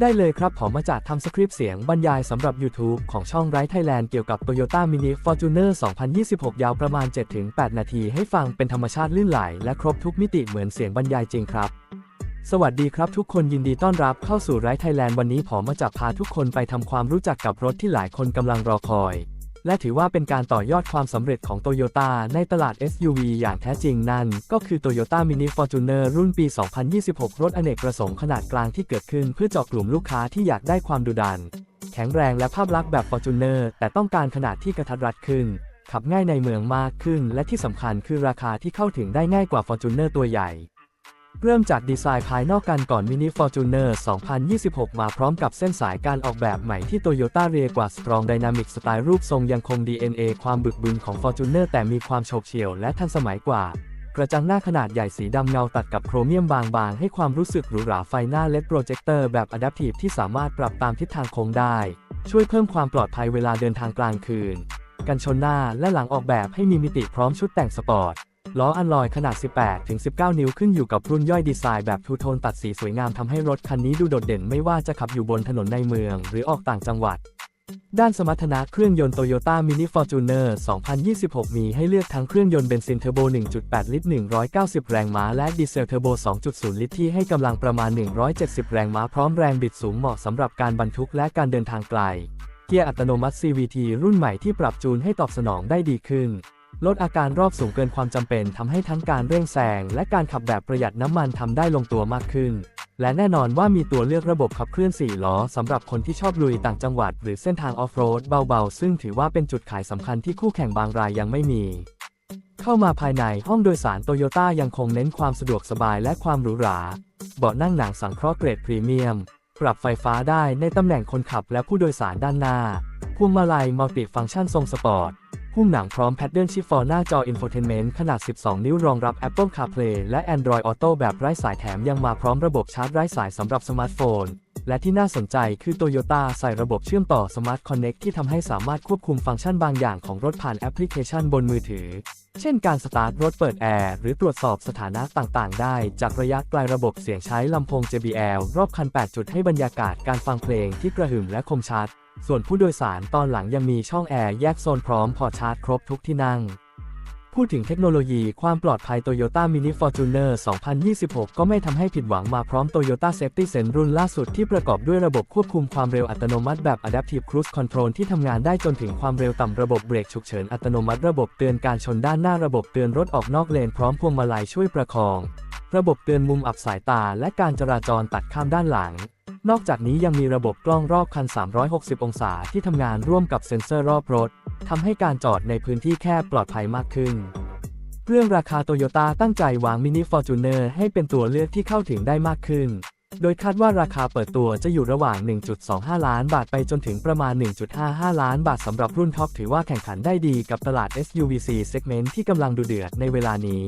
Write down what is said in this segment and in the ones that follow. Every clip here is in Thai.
ได้เลยครับผมมาจากทำสคริปต์เสียงบรรยายสำหรับ YouTube ของช่องไรท์ไทยแลนด์เกี่ยวกับ Toyota Mini Fortuner 2026 ยาวประมาณ 7-8 นาทีให้ฟังเป็นธรรมชาติลื่นไหล และครบทุกมิติเหมือนเสียงบรรยายจริงครับ สวัสดีครับทุกคนยินดีต้อนรับเข้าสู่ไรท์ไทยแลนด์วันนี้ผมมาจะพาทุกคนไปทำความรู้จักกับรถที่หลายคนกำลังรอคอย และถือว่าเป็นการต่อยอดความสำเร็จของโตโยต้าในตลาด SUV อย่างแท้จริงนั่น ก็คือ Toyota Mini Fortuner รุ่นปี 2026 รถอเนกประสงค์ขนาดกลางที่เกิดขึ้นเพื่อเจาะกลุ่มลูกค้าที่อยากได้ความดุดัน แข็งแรงและภาพลักษณ์แบบ Fortuner แต่ต้องการขนาดที่กระทัดรัดขึ้น ขับง่ายในเมืองมากขึ้น และที่สำคัญคือราคาที่เข้าถึงได้ง่ายกว่า Fortuner ตัวใหญ่ เริ่มจากดีไซน์ภายนอกกันก่อน Mini Fortuner 2026 มาพร้อมกับเส้นสายการออกแบบใหม่ที่ Toyota เรียกว่า Strong Dynamic สไตล์รูปทรงยังคง DNA ความบึกบึนของ Fortuner แต่มีความโฉบเฉี่ยวและทันสมัยกว่า กระจังหน้าขนาดใหญ่สีดำเงาตัดกับโครเมียมบางๆ ให้ความรู้สึกหรูหราไฟหน้า LED โปรเจคเตอร์แบบ Adaptive ที่สามารถปรับตามทิศทางโค้งได้ ช่วยเพิ่มความปลอดภัยเวลาเดินทางกลางคืน กันชนหน้าและหลังออกแบบให้มีมิติพร้อมชุดแต่งสปอร์ต ล้ออัลลอยขนาด 18-19 นิ้วขึ้นอยู่กับรุ่นย่อยดีไซน์แบบทูโทนตัดสีสวยงามทำให้รถคันนี้ดูโดดเด่นไม่ว่าจะขับอยู่บนถนนในเมือง หรือออกต่างจังหวัด ด้านสมรรถนะเครื่องยนต์ Toyota Mini Fortuner 2026 มีให้เลือกทั้งเครื่องยนต์เบนซินเทอร์โบ 1.8 ลิตร 190 แรงม้า และดีเซลเทอร์โบ 2.0 ลิตรที่ให้กำลังประมาณ 170 แรงม้าพร้อมแรงบิดสูงเหมาะสำหรับการบรรทุกและการเดินทางไกล เกียร์อัตโนมัติ CVT รุ่นใหม่ที่ปรับจูนให้ตอบสนองได้ดีขึ้น ลดอาการรอบสูงเกินความจำเป็นทำให้ทั้งการเร่งแซงและการขับแบบประหยัดน้ำมันทำได้ลงตัวมากขึ้น และแน่นอนว่ามีตัวเลือกระบบขับเคลื่อน 4 ล้อสำหรับคนที่ชอบลุยต่างจังหวัด หรือเส้นทางออฟโรดเบาๆ ซึ่งถือว่าเป็นจุดขายสำคัญที่คู่แข่งบางรายยังไม่มี เข้ามาภายในห้องโดยสารโตโยต้ายังคงเน้นความสะดวกสบายและความหรูหรา เบาะนั่งหนังสังเคราะห์เกรดพรีเมียม ปรับไฟฟ้าได้ในตำแหน่งคนขับและผู้โดยสารด้านหน้าพวงมาลัยมัลติฟังก์ชันทรงสปอร์ต หุ้มหนังพร้อมแพดเดิลชิฟฟอร์หน้าจออินโฟเทนเมนต์ขนาด 12 นิ้วรองรับ Apple CarPlay และ Android Auto แบบไร้สายแถมยังมาพร้อมระบบชาร์จไร้สายสำหรับสมาร์ทโฟน และที่น่าสนใจคือ Toyota ใส่ระบบเชื่อมต่อ Smart Connect ที่ทำให้สามารถควบคุมฟังก์ชันบางอย่างของรถผ่านแอปพลิเคชันบนมือถือ เช่นการสตาร์ทรถเปิดแอร์หรือตรวจสอบสถานะต่างๆ ได้ จากระยะไกลระบบเสียงใช้ลำโพง JBL รอบคัน 8 จุดให้บรรยากาศการฟังเพลงที่กระหึ่มและคมชัด ส่วนผู้โดยสารตอนหลังยังมีช่องแอร์แยกโซนพร้อมพอชาร์จครบทุกที่นั่ง พูดถึงเทคโนโลยีความปลอดภัย Toyota Mini Fortuner 2026 ก็ไม่ทำให้ผิดหวังมาพร้อม Toyota Safety Sense รุ่นล่าสุดที่ประกอบด้วยระบบควบคุมความเร็วอัตโนมัติแบบ Adaptive Cruise Control ที่ทำงานได้จนถึงความเร็วต่ำระบบเบรกฉุกเฉินอัตโนมัติระบบเตือนการชนด้านหน้าระบบเตือนรถออกนอกเลนพร้อมพวงมาลัยช่วยประคอง ระบบเตือนมุมอับสายตาและการจราจรตัดข้ามด้านหลัง นอกจากนี้ยังมีระบบกล้องรอบคัน 360 องศาที่ทำงานร่วมกับเซ็นเซอร์รอบรถทำให้การจอดในพื้นที่แคบปลอดภัยมากขึ้น เรื่องราคาโตโยต้าตั้งใจวาง Mini Fortuner ให้เป็นตัวเลือกที่เข้าถึงได้มากขึ้น โดยคาดว่าราคาเปิดตัวจะอยู่ระหว่าง 1.25 ล้านบาทไปจนถึงประมาณ 1.55 ล้านบาทสำหรับรุ่นท็อปถือว่าแข่งขันได้ดีกับตลาด SUV-C segment ที่กำลังดูเดือดในเวลานี้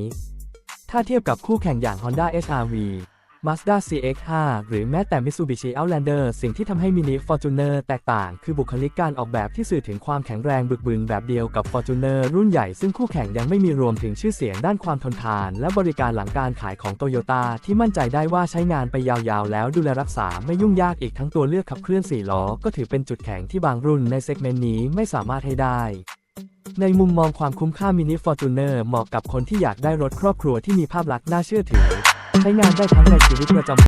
ถ้าเทียบกับคู่แข่งอย่าง Honda HR-V Mazda CX-5 หรือแม้แต่ Mitsubishi Outlander สิ่งที่ทำให้ Mini Fortuner แตกต่าง คือบุคลิกการออกแบบที่สื่อถึงความแข็งแรงบึกบึนแบบเดียวกับ Fortuner รุ่นใหญ่ซึ่งคู่แข่งยังไม่มีรวมถึงชื่อเสียงด้านความทนทาน และบริการหลังการขายของ Toyota ที่มั่นใจได้ว่าใช้งานไปยาวๆ แล้วดูแลรักษาไม่ยุ่งยากอีกทั้งตัวเลือกขับเคลื่อน4ล้อก็ถือเป็นจุดแข็งที่บางรุ่นในเซกเมนต์นี้ไม่สามารถให้ได้ในมุมมองความคุ้มค่า Mini Fortuner เหมาะกับคนที่อยากได้รถครอบครัวที่มีภาพลักษณ์น่าเชื่อถือ ใช้งานได้ทั้งในชีวิตประจำ